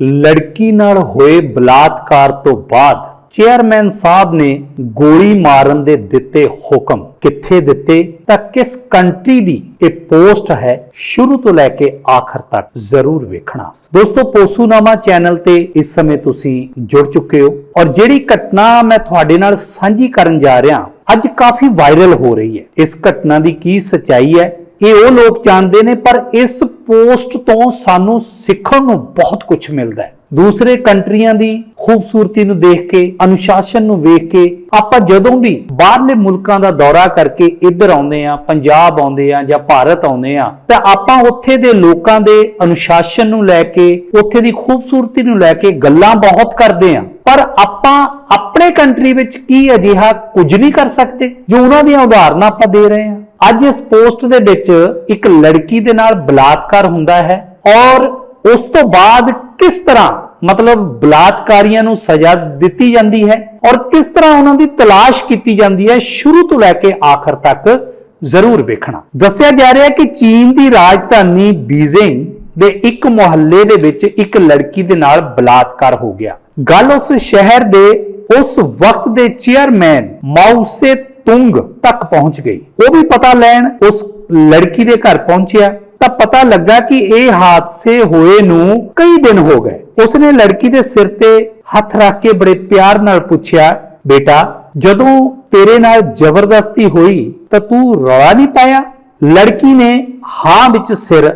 ਲੜਕੀ ਨਾਲ ਹੋਏ ਬਲਾਤਕਾਰ ਤੋਂ ਬਾਅਦ ਚੇਅਰਮੈਨ ਸਾਹਿਬ ਨੇ ਗੋਲੀ ਮਾਰਨ ਦੇ ਦਿੱਤੇ ਹੁਕਮ। ਕਿੱਥੇ ਦਿੱਤੇ? ਤਾਂ ਕਿਸ ਕੰਟਰੀ ਦੀ? ਇਹ ਪੋਸਟ ਹੈ ਸ਼ੁਰੂ ਤੋਂ ਲੈ ਕੇ ਆਖਰ ਤੱਕ। ਜ਼ਰੂਰ ਵੇਖਣਾ। ਦੋਸਤੋ, ਪੋਸੂਨਾਮਾ ਚੈਨਲ ਤੇ ਇਸ ਸਮੇਂ ਤੁਸੀਂ ਜੁੜ ਚੁੱਕੇ ਹੋ ਔਰ ਜਿਹੜੀ ਘਟਨਾ ਮੈਂ ਤੁਹਾਡੇ ਨਾਲ ਸਾਂਝੀ ਕਰਨ ਜਾ ਰਿਹਾ, ਅੱਜ ਕਾਫੀ ਵਾਇਰਲ ਹੋ ਰਹੀ ਹੈ। ਇਸ ਘਟਨਾ ਦੀ ਕੀ ਸਚਾਈ ਹੈ, ਇਹ ਉਹ ਲੋਕ ਜਾਣਦੇ ਨੇ, ਪਰ ਇਸ ਪੋਸਟ ਤੋਂ ਸਾਨੂੰ ਸਿੱਖਣ ਨੂੰ ਬਹੁਤ ਕੁਝ ਮਿਲਦਾ ਹੈ। ਦੂਸਰੇ ਕੰਟਰੀਆਂ ਦੀ ਖੂਬਸੂਰਤੀ ਨੂੰ ਦੇਖ ਕੇ, ਅਨੁਸ਼ਾਸਨ ਨੂੰ ਵੇਖ ਕੇ, ਆਪਾਂ ਜਦੋਂ ਵੀ ਬਾਹਰਲੇ ਮੁਲਕਾਂ ਦਾ ਦੌਰਾ ਕਰਕੇ ਇੱਧਰ ਆਉਂਦੇ ਆ ਪੰਜਾਬ ਆਉਂਦੇ ਆ ਜਾਂ ਭਾਰਤ ਆਉਂਦੇ ਆ ਤਾਂ ਆਪਾਂ ਉੱਥੇ ਦੇ ਲੋਕਾਂ ਦੇ ਅਨੁਸ਼ਾਸਨ ਨੂੰ ਲੈ ਕੇ, ਉੱਥੇ ਦੀ ਖੂਬਸੂਰਤੀ ਨੂੰ ਲੈ ਕੇ ਗੱਲਾਂ ਬਹੁਤ ਕਰਦੇ ਆ ਪਰ ਆਪਾਂ ਆਪਣੇ ਕੰਟਰੀ ਵਿੱਚ ਕੀ ਅਜਿਹਾ ਕੁਝ ਨਹੀਂ ਕਰ ਸਕਦੇ, ਜੋ ਉਹਨਾਂ ਦੀਆਂ ਉਦਾਹਰਨਾਂ ਆਪਾਂ ਦੇ ਰਹੇ ਹਾਂ। ਅੱਜ ਇਸ ਪੋਸਟ ਦੇ ਵਿੱਚ ਇੱਕ ਲੜਕੀ ਦੇ ਨਾਲ ਬਲਾਤਕਾਰ ਹੁੰਦਾ ਹੈ ਔਰ ਉਸ ਤੋਂ ਬਾਅਦ ਕਿਸ ਤਰ੍ਹਾਂ ਮਤਲਬ ਬਲਾਤਕਾਰੀਆਂ ਨੂੰ ਸਜ਼ਾ ਦਿੱਤੀ ਜਾਂਦੀ ਹੈ ਔਰ ਕਿਸ ਤਰ੍ਹਾਂ ਉਹਨਾਂ ਦੀ ਤਲਾਸ਼ ਕੀਤੀ ਜਾਂਦੀ ਹੈ, ਸ਼ੁਰੂ ਤੋਂ ਲੈ ਕੇ ਆਖਰ ਤੱਕ ਜ਼ਰੂਰ ਵੇਖਣਾ। ਦੱਸਿਆ ਜਾ ਰਿਹਾ ਹੈ ਕਿ ਚੀਨ ਦੀ ਰਾਜਧਾਨੀ ਬੀਜ਼ਿੰਗ ਦੇ ਇੱਕ ਮੁਹੱਲੇ ਦੇ ਵਿੱਚ ਇੱਕ ਲੜਕੀ ਦੇ ਨਾਲ ਬਲਾਤਕਾਰ ਹੋ ਗਿਆ। ਗੱਲ ਉਸ ਸ਼ਹਿਰ ਦੇ ਉਸ ਵਕਤ ਦੇ ਚੇਅਰਮੈਨ ਮਾਉਸੇ ਤੁੰਗ ਤੱਕ ਪਹੁੰਚ ਗਈ। ਉਹ ਵੀ ਪਤਾ ਲੈਣ ਉਸ ਲੜਕੀ ਦੇ ਘਰ ਪਹੁੰਚਿਆ ਤਾਂ ਪਤਾ ਲੱਗਾ ਕਿ ਇਹ ਹਾਦਸੇ ਹੋਏ ਨੂੰ ਕਈ ਦਿਨ ਹੋ ਗਏ। ਉਸਨੇ ਲੜਕੀ ਦੇ ਸਿਰ ਤੇ ਹੱਥ ਰੱਖ ਕੇ ਬੜੇ ਪਿਆਰ ਨਾਲ ਪੁੱਛਿਆ, ਬੇਟਾ, ਜਦੋਂ ਤੇਰੇ ਨਾਲ ਜ਼ਬਰਦਸਤੀ ਹੋਈ ਤਾਂ ਤੂੰ ਰੌਲਾ ਨਹੀਂ ਪਾਇਆ? ਲੜਕੀ ਨੇ ਹਾਂ ਵਿੱਚ ਸਿਰ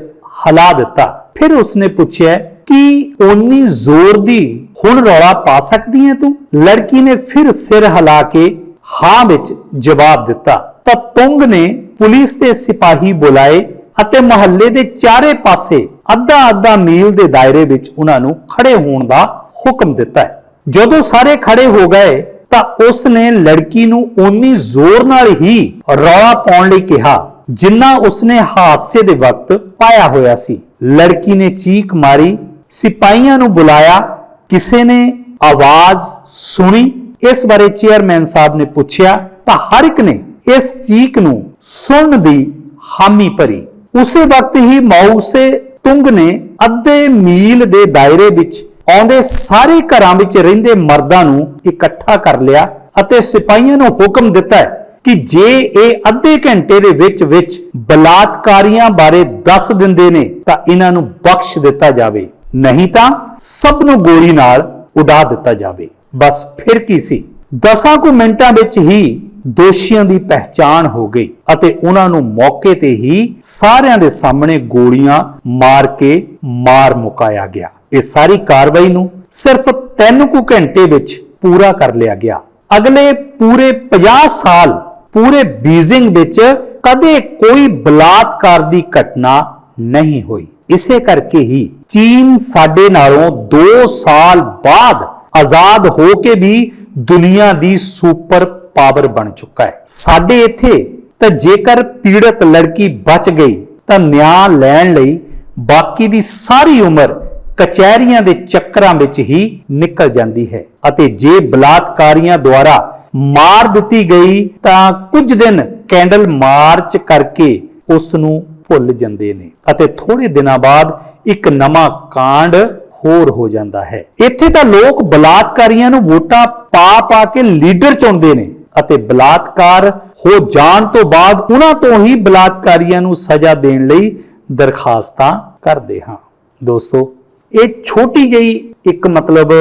ਹਿਲਾ ਦਿੱਤਾ। ਫਿਰ ਉਸਨੇ ਪੁੱਛਿਆ, ਕਿ ਓਨੀ ਜ਼ੋਰ ਦੀ ਹੁਣ ਰੌਲਾ ਪਾ ਸਕਦੀ ਹੈ ਤੂੰ? ਲੜਕੀ ਨੇ ਫਿਰ ਸਿਰ ਹਿਲਾ ਕੇ ਹਾਂ ਵਿੱਚ ਜਵਾਬ ਦਿੱਤਾ। ਤਾਂ ਤੁੰਗ ਨੇ ਪੁਲਿਸ ਦੇ ਸਿਪਾਹੀ ਬੁਲਾਏ ਅਤੇ ਮੁਹੱਲੇ ਦੇ ਚਾਰੇ ਪਾਸੇ ਅੱਧਾ ਅੱਧਾ ਮੀਲ ਦੇ ਦਾਇਰੇ ਵਿੱਚ ਉਹਨਾਂ ਨੂੰ ਖੜੇ ਹੋਣ ਦਾ ਹੁਕਮ ਦਿੱਤਾ ਜਦੋਂ ਸਾਰੇ ਖੜੇ ਹੋ ਗਏ, ਤਾਂ ਉਸ ਨੇ ਲੜਕੀ ਨੂੰ ਓਨੀ ਜ਼ੋਰ ਨਾਲ ਹੀ ਰੌਲਾ ਪਾਉਣ ਲਈ ਕਿਹਾ, ਜਿੰਨਾ ਉਸਨੇ ਹਾਦਸੇ ਦੇ ਵਕਤ ਪਾਇਆ ਹੋਇਆ ਸੀ। ਲੜਕੀ ਨੇ ਚੀਕ ਮਾਰੀ, ਸਿਪਾਹੀਆਂ ਨੂੰ ਬੁਲਾਇਆ, ਕਿਸੇ ਨੇ ਆਵਾਜ਼ ਸੁਣੀ ਇਸ ਬਾਰੇ ਚੇਅਰਮੈਨ ਸਾਹਿਬ ਨੇ ਪੁੱਛਿਆ ਤਾਂ ਹਰ ਇੱਕ ਨੇ ਇਸ ਚੀਕ ਨੂੰ ਸੁਣਨ ਦੀ ਹਾਮੀ ਭਰੀ। ਉਸੇ ਵਕਤ ਹੀ ਮੌਸੇ ਤੁੰਗ ਨੇ ਅੱਧੇ ਮੀਲ ਦੇ ਦਾਇਰੇ ਵਿੱਚ ਆਉਂਦੇ ਸਾਰੇ ਘਰਾਂ ਵਿੱਚ ਰਹਿੰਦੇ ਮਰਦਾਂ ਨੂੰ ਇਕੱਠਾ ਕਰ ਲਿਆ ਅਤੇ ਸਿਪਾਹੀਆਂ ਨੂੰ ਹੁਕਮ ਦਿੱਤਾ ਕਿ ਜੇ ਇਹ ਅੱਧੇ ਘੰਟੇ ਦੇ ਵਿੱਚ ਵਿੱਚ ਬਲਾਤਕਾਰੀਆਂ ਬਾਰੇ ਦੱਸ ਦਿੰਦੇ ਨੇ ਤਾਂ ਇਹਨਾਂ ਨੂੰ ਬਖਸ਼ ਦਿੱਤਾ ਜਾਵੇ। ਨਹੀਂ ਤਾਂ ਸਭ ਨੂੰ ਗੋਲੀ ਨਾਲ ਉਡਾ ਦਿੱਤਾ ਜਾਵੇ। ਬਸ ਫਿਰ ਕੀ ਸੀ? ਦਸਾਂ ਕੁ ਮਿੰਟਾਂ ਵਿੱਚ ਹੀ ਦੋਸ਼ੀਆਂ ਦੀ ਪਹਿਚਾਣ ਹੋ ਗਈ ਅਤੇ ਉਹਨਾਂ ਨੂੰ ਮੌਕੇ ਤੇ ਹੀ ਸਾਰਿਆਂ ਦੇ ਸਾਹਮਣੇ ਗੋਲੀਆਂ ਮਾਰ ਕੇ ਮਾਰ ਮੁਕਾਇਆ ਗਿਆ। ਇਹ ਸਾਰੀ ਕਾਰਵਾਈ ਨੂੰ ਸਿਰਫ 3 ਕੁ ਘੰਟੇ ਵਿੱਚ ਪੂਰਾ ਕਰ ਲਿਆ ਗਿਆ। ਅਗਲੇ ਪੂਰੇ 50 ਸਾਲ, ਪੂਰੇ ਬੀਜ਼ਿੰਗ ਵਿੱਚ ਕਦੇ ਕੋਈ ਬਲਾਤਕਾਰ ਦੀ ਘਟਨਾ ਨਹੀਂ ਹੋਈ। ਇਸੇ ਕਰਕੇ ਹੀ ਚੀਨ ਸਾਡੇ ਨਾਲੋਂ 2 ਸਾਲ ਬਾਅਦ ਆਜ਼ਾਦ ਹੋ ਕੇ ਵੀ ਦੁਨੀਆ ਦੀ ਸੁਪਰ ਪਾਵਰ ਬਣ ਚੁੱਕਾ ਹੈ। ਸਾਡੇ ਇੱਥੇ ਤਾਂ ਜੇਕਰ ਪੀੜਤ ਲੜਕੀ ਬਚ ਗਈ, ਤਾਂ ਨਿਆਂ ਲੈਣ ਲਈ ਬਾਕੀ ਦੀ ਸਾਰੀ ਉਮਰ ਕਚਹਿਰੀਆਂ ਦੇ ਚੱਕਰਾਂ ਵਿੱਚ ਹੀ ਨਿਕਲ ਜਾਂਦੀ ਹੈ ਅਤੇ ਜੇ ਬਲਾਤਕਾਰੀਆਂ ਦੁਆਰਾ ਮਾਰ ਦਿੱਤੀ ਗਈ, ਤਾਂ ਕੁਝ ਦਿਨ ਕੈਂਡਲ ਮਾਰਚ ਕਰਕੇ ਉਸ ਨੂੰ ਭੁੱਲ ਜਾਂਦੇ ਨੇ। ਅਤੇ ਥੋੜੇ ਦਿਨਾਂ ਬਾਅਦ ਇੱਕ ਨਵਾਂ ਕਾਂਡ ਹੋਰ ਹੋ ਜਾਂਦਾ ਹੈ। ਇੱਥੇ ਤਾਂ ਲੋਕ ਬਲਾਤਕਾਰੀਆਂ ਨੂੰ ਵੋਟਾਂ ਪਾ ਪਾ ਕੇ ਲੀਡਰ ਚੁਣਦੇ ਨੇ ਅਤੇ ਬਲਾਤਕਾਰ ਹੋ ਜਾਣ ਤੋਂ ਬਾਅਦ ਉਹਨਾਂ ਤੋਂ ਹੀ ਬਲਾਤਕਾਰੀਆਂ ਨੂੰ ਸਜ਼ਾ ਦੇਣ ਲਈ ਦਰਖਾਸਤਾਂ ਕਰਦੇ ਹਾਂ। ਦੋਸਤੋ, ਇਹ ਛੋਟੀ ਜਿਹੀ ਇੱਕ ਮਤਲਬ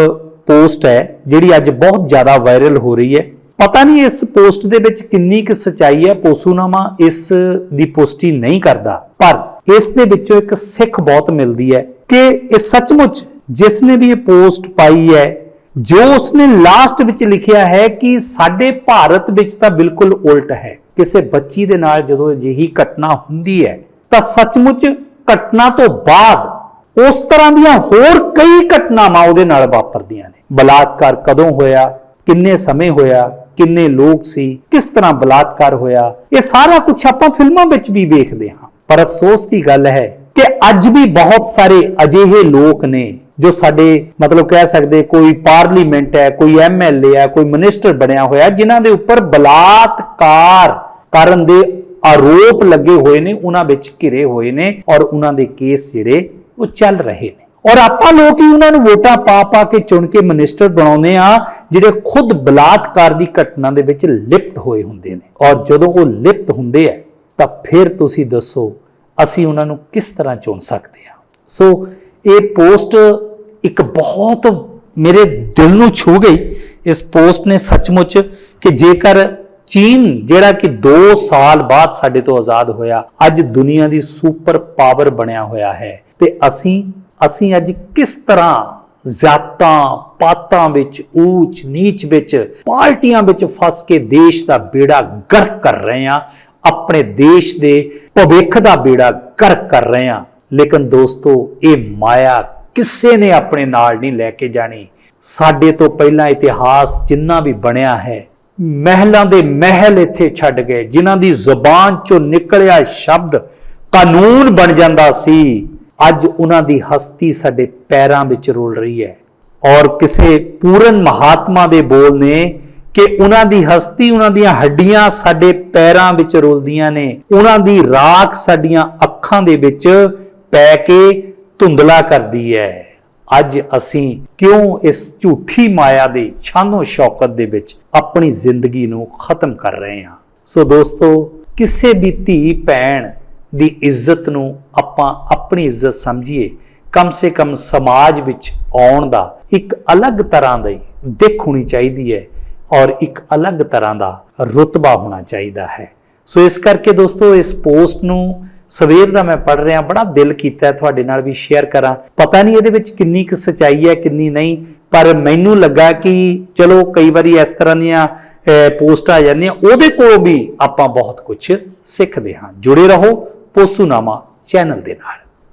ਪੋਸਟ ਹੈ, ਜਿਹੜੀ ਅੱਜ ਬਹੁਤ ਜ਼ਿਆਦਾ ਵਾਇਰਲ ਹੋ ਰਹੀ ਹੈ। ਪਤਾ ਨਹੀਂ ਇਸ ਪੋਸਟ ਦੇ ਵਿੱਚ ਕਿੰਨੀ ਕੁ ਸਚਾਈ ਹੈ, ਪੋਸੂਨਾਮਾ ਇਸ ਦੀ ਪੁਸ਼ਟੀ ਨਹੀਂ ਕਰਦਾ। ਪਰ ਇਸ ਦੇ ਵਿੱਚੋਂ ਇੱਕ ਸਿੱਖ ਬਹੁਤ ਮਿਲਦੀ ਹੈ ਕਿ ਇਹ ਸੱਚਮੁੱਚ ਜਿਸ ਨੇ ਵੀ ਇਹ ਪੋਸਟ ਪਾਈ ਹੈ, ਜੋ ਉਸਨੇ ਲਾਸਟ ਵਿੱਚ ਲਿਖਿਆ ਹੈ ਕਿ ਸਾਡੇ ਭਾਰਤ ਵਿੱਚ ਤਾਂ ਬਿਲਕੁਲ ਉਲਟ ਹੈ। ਕਿਸੇ ਬੱਚੀ ਦੇ ਨਾਲ ਜਦੋਂ ਅਜਿਹੀ ਘਟਨਾ ਹੁੰਦੀ ਹੈ, ਤਾਂ ਸੱਚਮੁੱਚ ਘਟਨਾ ਤੋਂ ਬਾਅਦ ਉਸ ਤਰ੍ਹਾਂ ਦੀਆਂ ਹੋਰ ਕਈ ਘਟਨਾਵਾਂ ਉਹਦੇ ਨਾਲ ਵਾਪਰਦੀਆਂ ਨੇ। ਬਲਾਤਕਾਰ ਕਦੋਂ ਹੋਇਆ, ਕਿੰਨੇ ਸਮੇਂ ਹੋਇਆ, ਕਿੰਨੇ ਲੋਕ ਸੀ, ਕਿਸ ਤਰ੍ਹਾਂ ਬਲਾਤਕਾਰ ਹੋਇਆ, ਇਹ ਸਾਰਾ ਕੁਝ ਆਪਾਂ ਫਿਲਮਾਂ ਵਿੱਚ ਵੀ ਵੇਖਦੇ ਹਾਂ। ਪਰ ਅਫਸੋਸ ਦੀ ਗੱਲ ਹੈ ਕਿ ਅੱਜ ਵੀ ਬਹੁਤ ਸਾਰੇ ਅਜਿਹੇ ਲੋਕ ਨੇ ਜੋ ਸਾਡੇ, ਮਤਲਬ ਕਹਿ ਸਕਦੇ, ਕੋਈ ਪਾਰਲੀਮੈਂਟ ਹੈ, ਕੋਈ ਐਮਐਲਏ ਹੈ, ਕੋਈ ਮਿਨਿਸਟਰ ਬਣਿਆ ਹੋਇਆ, ਜਿਨ੍ਹਾਂ ਦੇ ਉੱਪਰ ਬਲਾਤਕਾਰ ਕਰਨ ਦੇ ਆਰੋਪ ਲੱਗੇ ਹੋਏ ਨੇ, ਉਹਨਾਂ ਵਿੱਚ ਘਿਰੇ ਹੋਏ ਨੇ ਔਰ ਉਹਨਾਂ ਦੇ ਕੇਸ ਜਿਹੜੇ ਉਹ ਚੱਲ ਰਹੇ ਨੇ। ਔਰ ਆਪਾਂ ਲੋਕ ਹੀ ਉਹਨਾਂ ਨੂੰ ਵੋਟਾਂ ਪਾ ਪਾ ਕੇ ਚੁਣ ਕੇ ਮਿਨਿਸਟਰ ਬਣਾਉਂਦੇ ਆ ਜਿਹੜੇ ਖੁਦ ਬਲਾਤਕਾਰ ਦੀ ਘਟਨਾ ਦੇ ਵਿੱਚ ਲਿਪਟ ਹੋਏ ਹੁੰਦੇ ਨੇ। ਔਰ ਜਦੋਂ ਉਹ ਲਿਪਤ ਹੁੰਦੇ ਆ, ਤਾਂ ਫਿਰ ਤੁਸੀਂ ਦੱਸੋ, ਅਸੀਂ ਉਹਨਾਂ ਨੂੰ ਕਿਸ ਤਰ੍ਹਾਂ ਚੁਣ ਸਕਦੇ ਆ ਸੋ ਇਹ ਪੋਸਟ ਇੱਕ ਬਹੁਤ ਮੇਰੇ ਦਿਲ ਨੂੰ ਛੂ ਗਈ ਇਸ ਪੋਸਟ ਨੇ ਸੱਚਮੁੱਚ ਕਿ ਜੇਕਰ ਚੀਨ, ਜਿਹੜਾ ਕਿ 2 ਸਾਲ ਬਾਅਦ ਸਾਡੇ ਤੋਂ ਆਜ਼ਾਦ ਹੋਇਆ, ਅੱਜ ਦੁਨੀਆ ਦੀ ਸੁਪਰ ਪਾਵਰ ਬਣਿਆ ਹੋਇਆ ਹੈ। ਤੇ ਅਸੀਂ ਅਸੀਂ ਅੱਜ ਕਿਸ ਤਰ੍ਹਾਂ ਜਾਤਾਂ ਪਾਤਾਂ ਵਿੱਚ, ਊਚ ਨੀਚ ਵਿੱਚ, ਪਾਰਟੀਆਂ ਵਿੱਚ ਫਸ ਕੇ ਦੇਸ਼ ਦਾ ਬੇੜਾ ਗਰਕ ਕਰ ਰਹੇ ਹਾਂ, ਆਪਣੇ ਦੇਸ਼ ਦੇ ਭਵਿੱਖ ਦਾ ਬੇੜਾ ਗਰਕ ਕਰ ਰਹੇ ਹਾਂ। ਲੇਕਿਨ ਦੋਸਤੋ, ਇਹ ਮਾਇਆ ਕਿਸੇ ਨੇ ਆਪਣੇ ਨਾਲ ਨਹੀਂ ਲੈ ਕੇ ਜਾਣੀ। ਸਾਡੇ ਤੋਂ ਪਹਿਲਾਂ ਇਤਿਹਾਸ ਜਿੰਨਾ ਵੀ ਬਣਿਆ ਹੈ, ਮਹਿਲਾਂ ਦੇ ਮਹਿਲ ਇੱਥੇ ਛੱਡ ਗਏ, ਜਿਨ੍ਹਾਂ ਦੀ ਜ਼ੁਬਾਨ ਚੋਂ ਨਿਕਲਿਆ ਸ਼ਬਦ ਕਾਨੂੰਨ ਬਣ ਜਾਂਦਾ ਸੀ। ਅੱਜ ਉਹਨਾਂ ਦੀ ਹਸਤੀ ਸਾਡੇ ਪੈਰਾਂ ਵਿੱਚ ਰੋਲ ਰਹੀ ਹੈ। ਔਰ ਕਿਸੇ ਪੂਰਨ ਮਹਾਤਮਾ ਦੇ ਬੋਲ ਨੇ ਕਿ ਉਹਨਾਂ ਦੀ ਹਸਤੀ, ਉਹਨਾਂ ਦੀਆਂ ਹੱਡੀਆਂ ਸਾਡੇ ਪੈਰਾਂ ਵਿੱਚ ਰੁਲਦੀਆਂ ਨੇ। ਉਹਨਾਂ ਦੀ ਰਾਖ ਸਾਡੀਆਂ ਅੱਖਾਂ ਦੇ ਵਿੱਚ ਪੈ ਕੇ ਧੁੰਦਲਾ ਕਰਦੀ ਹੈ ਅੱਜ ਅਸੀਂ ਕਿਉਂ ਇਸ ਝੂਠੀ ਮਾਇਆ ਦੇ ਛਾਨੋ ਸ਼ੌਕਤ ਦੇ ਵਿੱਚ ਆਪਣੀ ਜ਼ਿੰਦਗੀ ਨੂੰ ਖਤਮ ਕਰ ਰਹੇ ਹਾਂ? ਸੋ ਦੋਸਤੋ, ਕਿਸੇ ਵੀ ਧੀ ਭੈਣ ਦੀ ਇੱਜ਼ਤ ਨੂੰ ਆਪਾਂ ਆਪਣੀ ਇੱਜ਼ਤ ਸਮਝੀਏ, ਕਮ ਸੇ ਕਮ ਸਮਾਜ ਵਿੱਚ ਆਉਣ ਦਾ ਇੱਕ ਅਲੱਗ ਤਰ੍ਹਾਂ ਦੀ ਦਿੱਖ ਹੋਣੀ ਚਾਹੀਦੀ ਹੈ ਔਰ ਇੱਕ ਅਲੱਗ ਤਰ੍ਹਾਂ ਦਾ ਰੁਤਬਾ ਹੋਣਾ ਚਾਹੀਦਾ ਹੈ। ਸੋ ਇਸ ਕਰਕੇ ਦੋਸਤੋ, ਇਸ ਪੋਸਟ ਨੂੰ ਸਵੇਰ ਦਾ ਮੈਂ ਪੜ ਰਿਹਾ, ਬੜਾ ਦਿਲ ਕੀਤਾ ਤੁਹਾਡੇ ਨਾਲ ਵੀ ਸ਼ੇਅਰ ਕਰਾਂ। ਪਤਾ ਨਹੀਂ ਇਹਦੇ ਵਿੱਚ ਕਿੰਨੀ ਕੁ ਸਚਾਈ ਹੈ, ਕਿੰਨੀ ਨਹੀਂ, ਪਰ ਮੈਨੂੰ ਲੱਗਾ ਕਿ ਚਲੋ ਕਈ ਵਾਰੀ ਇਸ ਤਰ੍ਹਾਂ ਦੀਆਂ ਪੋਸਟਾਂ ਆ ਜਾਂਦੀਆਂ, ਉਹਦੇ ਕੋਲ ਵੀ ਆਪਾਂ ਬਹੁਤ ਕੁਝ ਸਿੱਖਦੇ ਹਾਂ। ਜੁੜੇ ਰਹੋ ਪੋਸੂਨਾਮਾ ਚੈਨਲ ਦੇ ਨਾਲ।